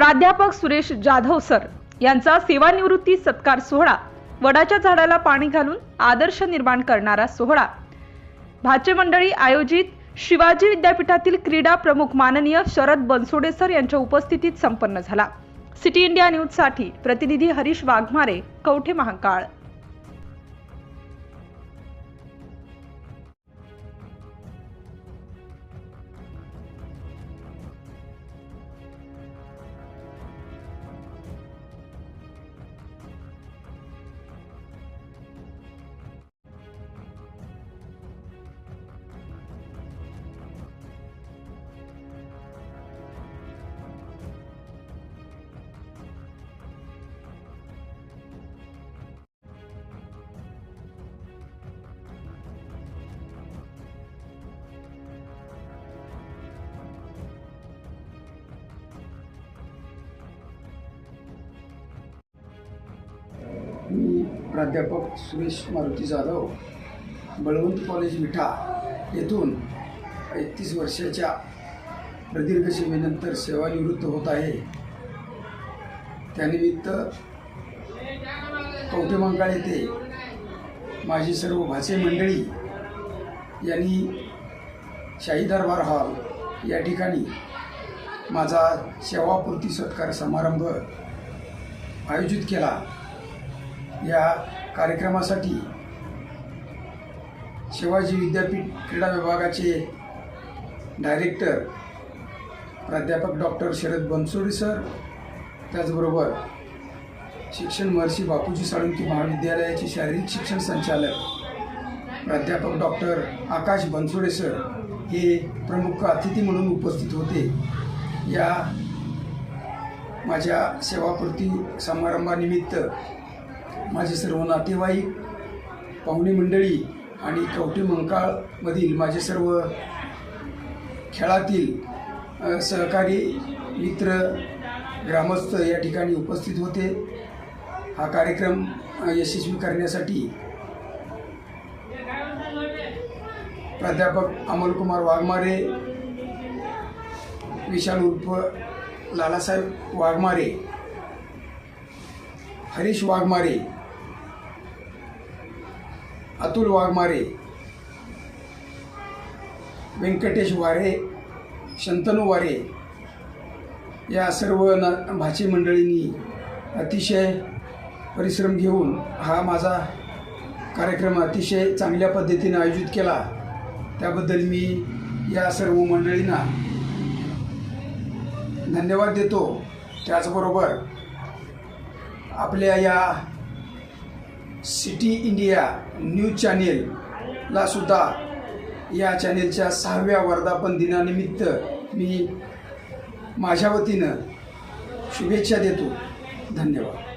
प्राध्यापक सुरेश जाधव सर यांचा सेवानिवृत्ती सत्कार सोहळा वडाच्या झाडाला पाणी घालून आदर्श निर्माण करणारा सोहळा. भाचे मंडळी आयोजित शिवाजी विद्यापीठातील क्रीडा प्रमुख माननीय शरद बनसोडे सर यांच्या उपस्थितीत संपन्न झाला. सिटी इंडिया न्यूजसाठी प्रतिनिधी हरीश वाघमारे कवठे महाकाळ. प्राध्यापक सुरेश मारुती जाधव बळवंत कॉलेज विठा येथून एकतीस वर्षाच्या प्रदीर्घ सेवेनंतर सेवानिवृत्त होत आहे. त्यानिमित्त कवठेमंकाळ येथे माझी सर्व भाचे मंडळी यांनी शाही दरबार हॉल या ठिकाणी माझा सेवापूर्ती सत्कार समारंभ आयोजित केला. या कार्यक्रमासाठी शिवाजी विद्यापीठ क्रीडा विभागाचे डायरेक्टर प्राध्यापक डॉक्टर शरद बनसोडे सर त्याचबरोबर शिक्षण महर्षी बापूजी साळुंकी महाविद्यालयाचे शारीरिक शिक्षण संचालक प्राध्यापक डॉक्टर आकाश बनसोडे सर हे प्रमुख अतिथी म्हणून उपस्थित होते. या माझ्या सेवापूर्ती समारंभानिमित्त माझे सर्व नातेवाईक पाहुणे मंडळी आणि कवटी मंकाळमधील माझे सर्व खेळातील सहकारी मित्र ग्रामस्थ या ठिकाणी उपस्थित होते. हा कार्यक्रम यशस्वी करण्यासाठी प्राध्यापक अमोलकुमार वाघमारे विशाल उर्फ लालासाहेब वाघमारे हरीश वाघमारे अतुल वाघमारे व्यंकटेश वारे शंतनू वारे या सर्व ना भाची मंडळींनी अतिशय परिश्रम घेऊन हा माझा कार्यक्रम अतिशय चांगल्या पद्धतीने आयोजित केला. त्याबद्दल मी या सर्व मंडळींना धन्यवाद देतो. त्याचबरोबर आपल्या या सिटी इंडिया न्यूज चॅनेलला सुद्धा या चॅनेलच्या सहाव्या वर्धापन दिनानिमित्त मी माझ्या वतीनं शुभेच्छा देतो. धन्यवाद.